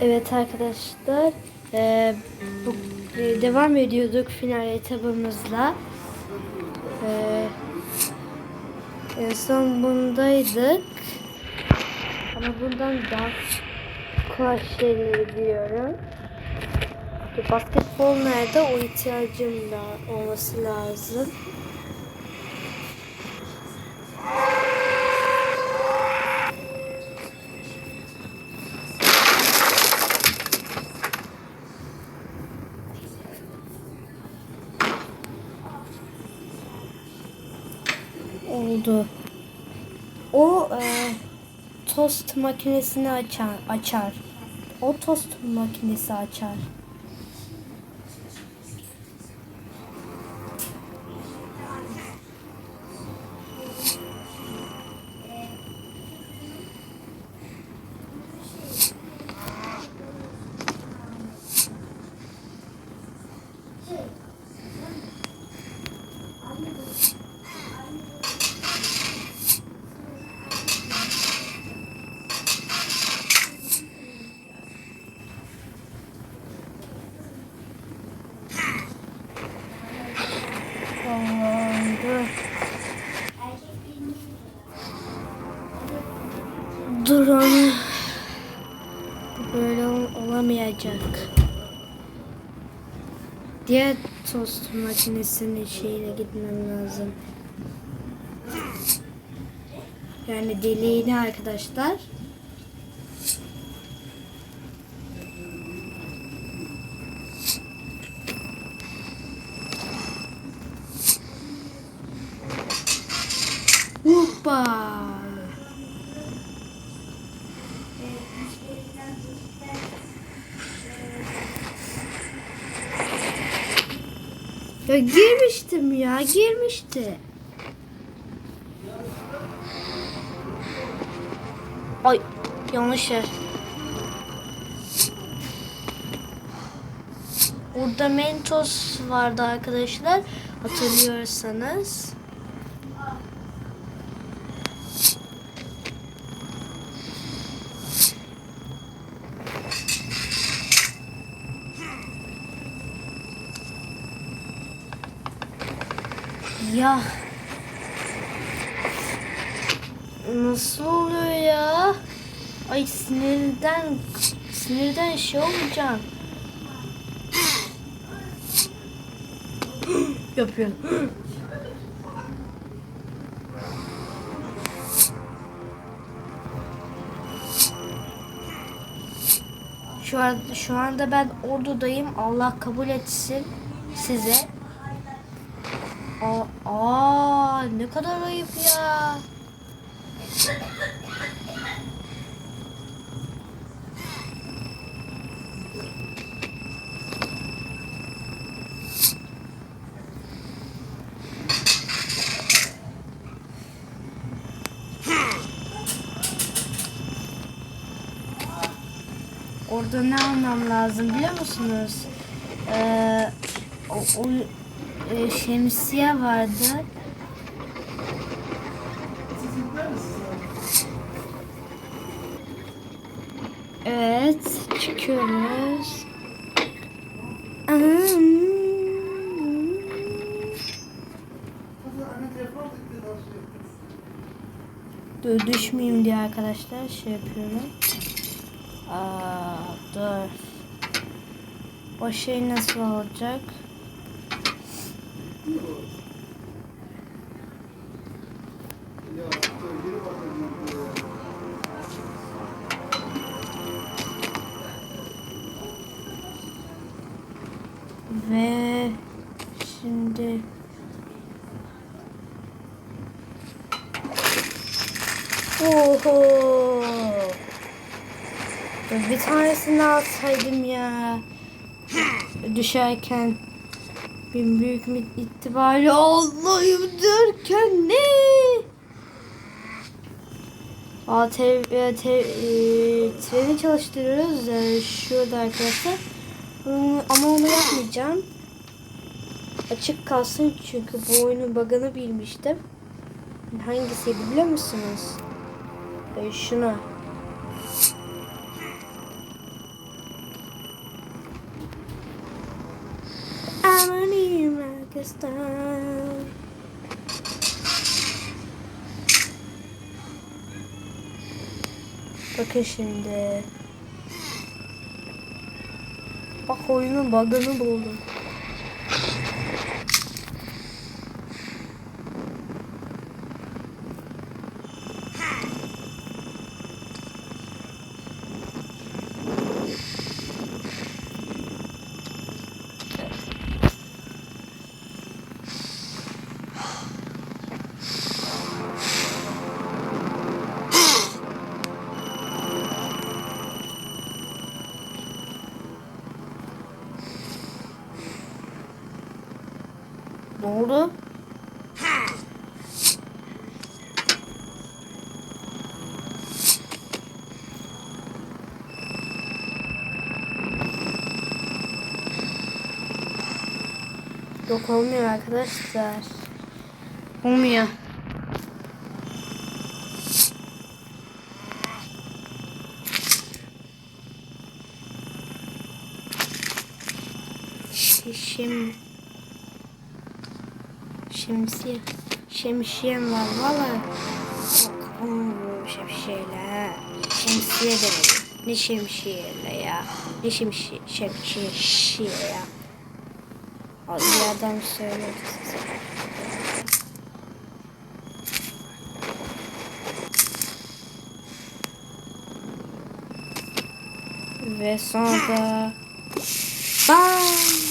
Evet arkadaşlar, e, bu, e, devam ediyorduk final etabımızla. E, en son bundaydık. Ama bundan daha kolay şeyleri biliyorum. Basketbol nerede? O ihtiyacım da olması lazım. Oldu. O e, tost makinesini açar, açar. O tost makinesi açar. Allah'ım dur. Dur onu. Bu Böyle ol- olamayacak. Diğer tost makinesinin şeyine gitmem lazım. Yani deliğine arkadaşlar. Hoppa. Ya girmiştim ya, girmişti. Ay, yanlış yer. Orada Mentos vardı arkadaşlar. Hatırlıyorsanız. Ya. Nasıl oluyor ya? Ay sinirden sinirden şey olacağım. Yapıyor. Şu an şu anda ben ordudayım. Allah kabul etsin size. Aa, aa ne kadar ayıp ya. Orada ne almam lazım biliyor musunuz? Ee, o, o e, şemsiye vardı. Evet, çıkıyoruz. Dur düşmeyeyim diye arkadaşlar şey yapıyorum. Aa, dur. O şey nasıl olacak? Ve şimdi Oho. Dur, Bir tanesini alsaydım ya. Düşerken bin büyük bir itibariyle Allah'ım derken ne? Aa, te, e, te, e, treni çalıştırıyoruz e, şurada arkadaşlar. Hmm, Ama onu yapmayacağım. Açık kalsın çünkü bu oyunun bug'ını bilmiştim. Hangisiydi biliyor musunuz? E, şuna. Afganistan. Bakın şimdi. Bak oyunun bug'ını buldum. Ne oldu? Yok olmuyor arkadaşlar. Olmuyor. Şemsiyem var valla. Şemsiyeyle. Şemsiye demedim. Ne şemsiyeyle ya. Ne şemsiye, şemsiye, ya. Ay, Bir adam söyledi size. Ve sonra da... Bam!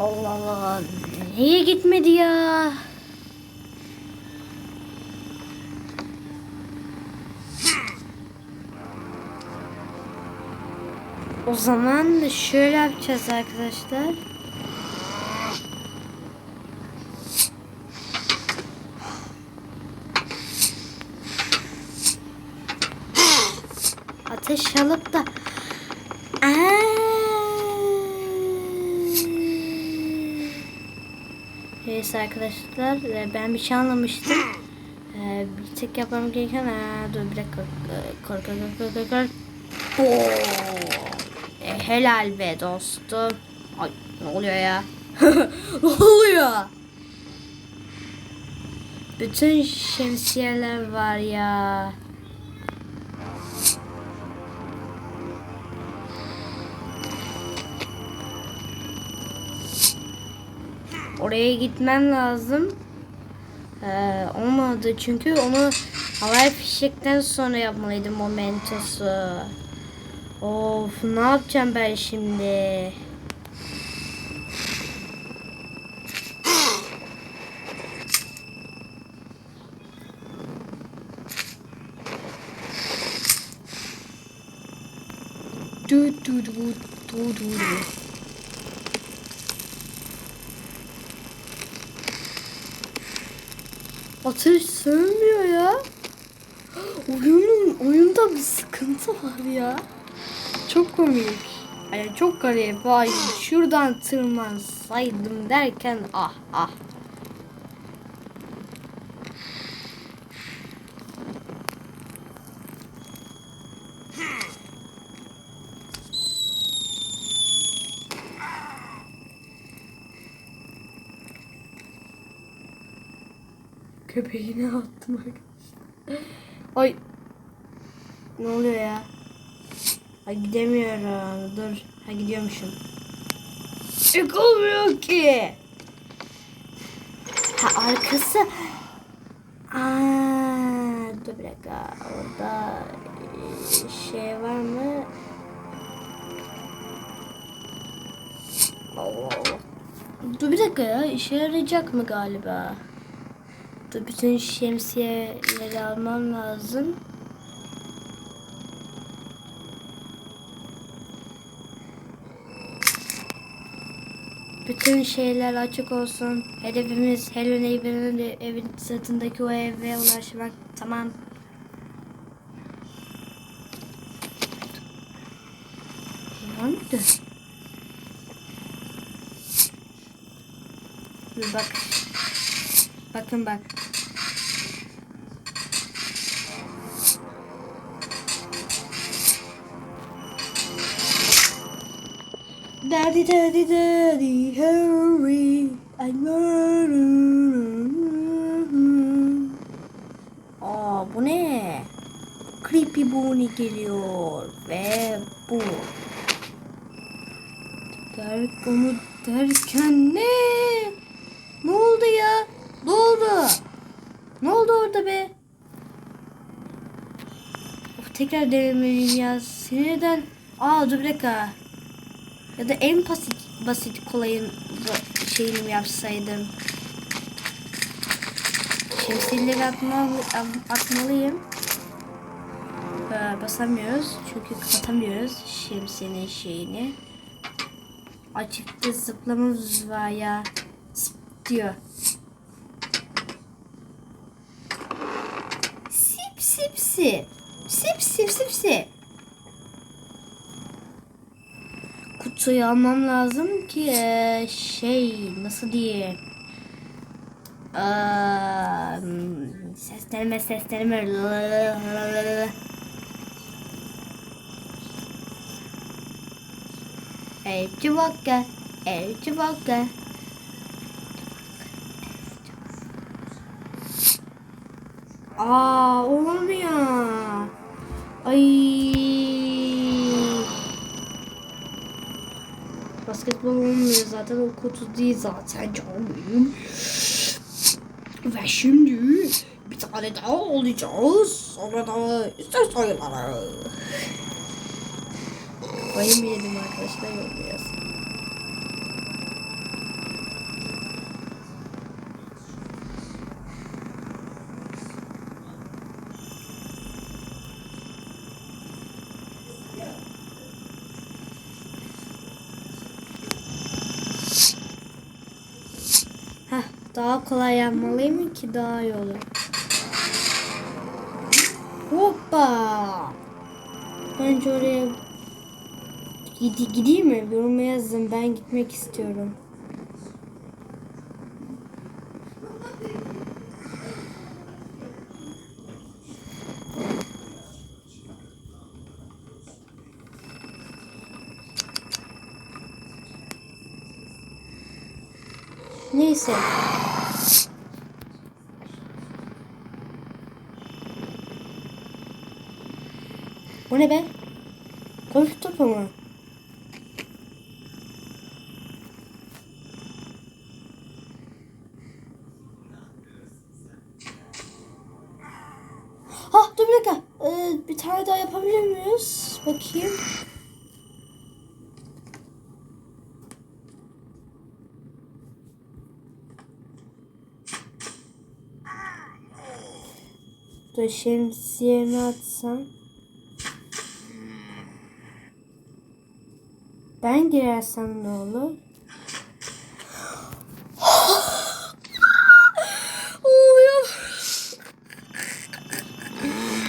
Allah Allah. Niye gitmedi ya? O zaman şöyle yapacağız arkadaşlar. Ateş alıp da Aa! Neyse arkadaşlar e, ben bir şey anlamıştım. Ee, bir tek yapmam gereken Aa, dur bir dakika kork kork kork kork kork! E, helal be dostum. Ay ne oluyor ya? ne oluyor? Bütün şemsiyeler var ya. Oraya gitmem lazım. Ee, olmadı çünkü onu havai fişekten sonra yapmalıydım momentosu. Of ne yapacağım ben şimdi? Du du du du du du. Ateş sönmüyor ya. Oyunun oyunda bir sıkıntı var ya. Çok komik. Yani çok garip. Vay şuradan tırmansaydım derken ah ah. Köpeğine attım arkadaşlar. Ay. Ne oluyor ya? Ay gidemiyorum. Dur. Ha gidiyormuşum. Çıkılmıyor ki. Ha arkası. Aa, dur bir dakika. Orada şey var mı? Allah Allah. Dur bir dakika ya. işe yarayacak mı galiba? Dur bütün şemsiyeleri almam lazım. Bütün şeyler açık olsun. Hedefimiz Hello Neighbor'ın evin sırtındaki o eve ulaşmak. Tamam. Var mıydı? Dur bak. Bakın bak. Daddy daddy daddy hurry I'm Aa bu ne? Creepy Bunny geliyor ve bu. Der, onu derken ne? Ne oldu ya? Ne oldu? Ne oldu orada be? Of, tekrar denemeliyim ya. Sinirden. Aa dur. Ya da en basit basit kolayın şeyini yapsaydım? Şemsiyeleri atmalı, atmalıyım. Ee, basamıyoruz çünkü kapatamıyoruz şemsiyenin şeyini. Açıkta zıplamamız var ya. Zıp diyor. Sip sip sip. Sip sip sip. Kutuyu almam lazım ki şey nasıl diyeyim. Eee, seslenme seslenme. El cıvakka, el cıvakka. Aa olmuyor. Ay. Basketbol olmuyor zaten o kutu değil zaten canım. Ve şimdi bir tane daha olacağız. Sonra da ister sayıları. Bayım yedim arkadaşlar yollayacağız. Daha kolay yapmalıyım ki daha iyi olur. Hoppa! Bence oraya Gidi, gideyim mi? Yoruma yazın. Ben gitmek istiyorum. Neyse. Bu ne be? Golf topu mu? Ha dur bir dakika. Ee, bir tane daha yapabilir miyiz? Bakayım. Dur şemsiyemi atsam. Ben girersem ne olur? Oluyor.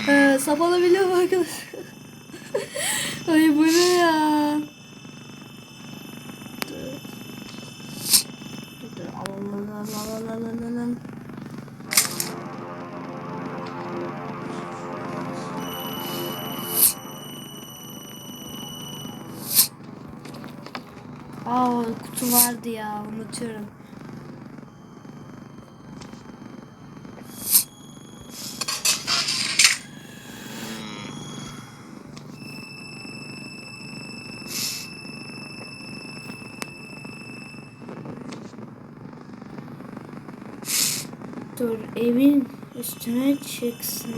Ee, sap alabiliyor mu arkadaşlar? Ay bu ne kutu vardı ya unutuyorum. Dur evin üstüne çıksın.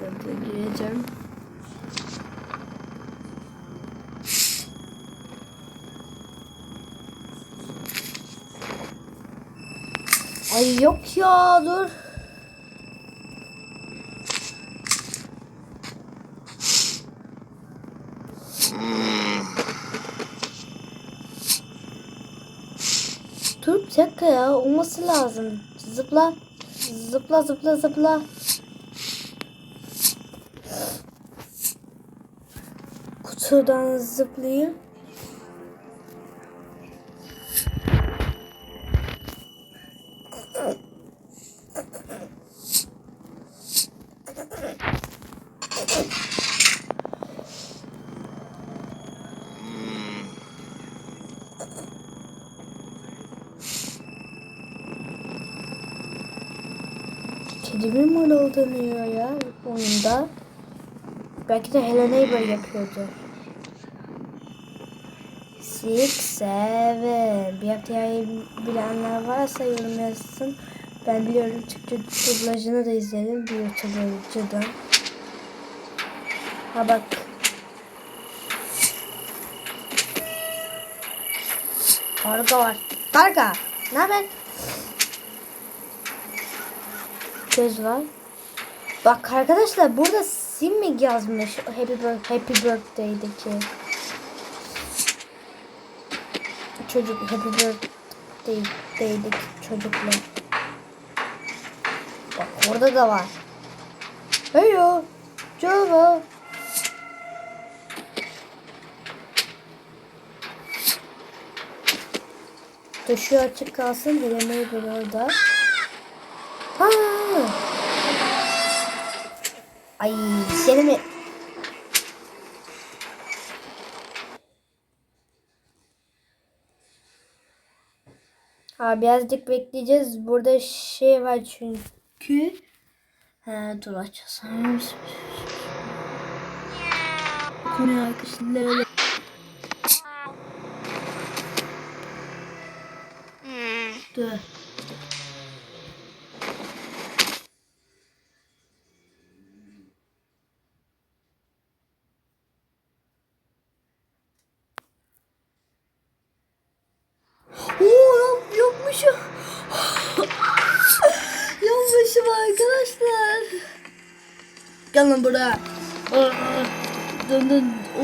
Dur gireceğim. Ay yok ya dur. Dur bir dakika ya olması lazım. Zıpla. Zıpla zıpla zıpla. Sudan zıplayayım. Kedimin mi olduğunu ya oyunda? Belki de Hello Neighbor yapıyordu. Six, seven. Bir haftayı bilenler varsa yorum yazsın. Ben biliyorum Türkçe dublajını da izledim bir YouTuber'cıdan. Ha bak. Karga var. Karga. Ne haber? Göz var. Bak arkadaşlar burada Simmig yazmış Happy, Birth- Happy Birthday'deki. Çocuk Happy Birthday'deki çocukla. Bak orada da var. Heyo. Java. Şu açık kalsın. Dilemeyi bir orada. Ha. Ay seni mi? Ha birazcık bekleyeceğiz. Burada şey var çünkü. Ha dur açacağız. Konuya arkadaşlar. Dur. Gel lan buraya.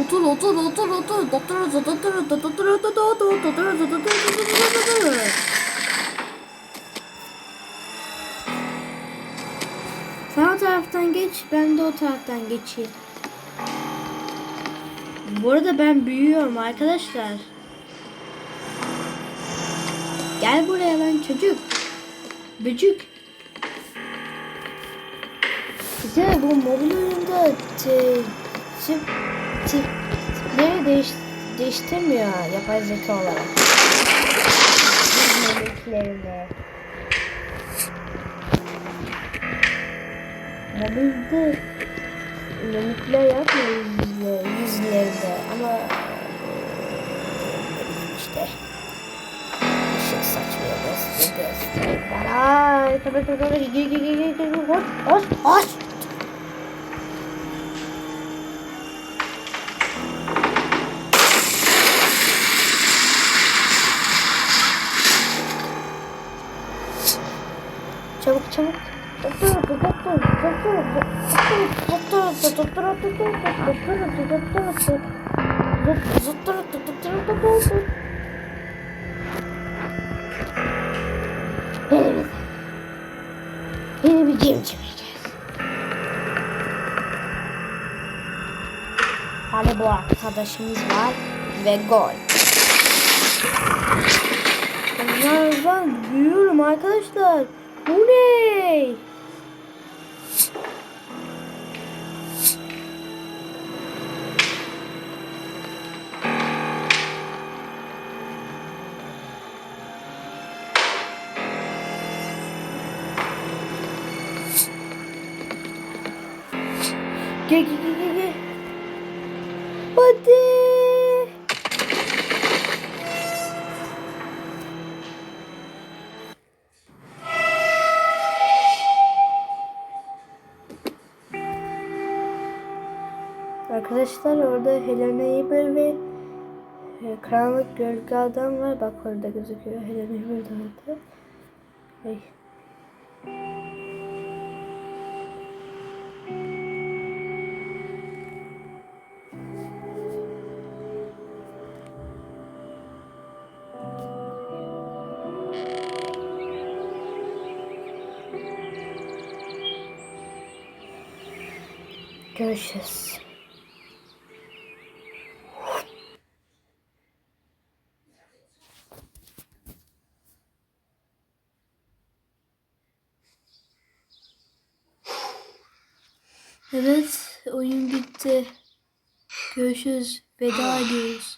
Otur otur otur otur. Otur otur otur otur otur otur otur otur otur otur otur. Sağ taraftan geç, ben de o taraftan geçeyim. Bu arada ben büyüyorum arkadaşlar. Gel buraya lan çocuk. Bücük. Bize bu mobil oyunda tip, tipleri değiş, değiştirmiyor yapay zeka olarak. Mimiklerini. Mobilde mimikler yapmıyor yüzle, yüzlerinde ama işte Işık saçmıyor göster göster bana. Tabii tabii tabii gir gir gir gir gir hoş hoş doktor, doktor, Elimize. Yeni bir cim çekeceğiz. Hani bu arkadaşımız var ve gol. Ya ben büyüyorum arkadaşlar. Gel gel. Arkadaşlar orada Helena Eber ve e, Karanlık Gölge Adam var. Bak orada gözüküyor. Helena Eber de orada. Ay. Görüşürüz. Evet oyun bitti. Görüşürüz. Veda ediyoruz.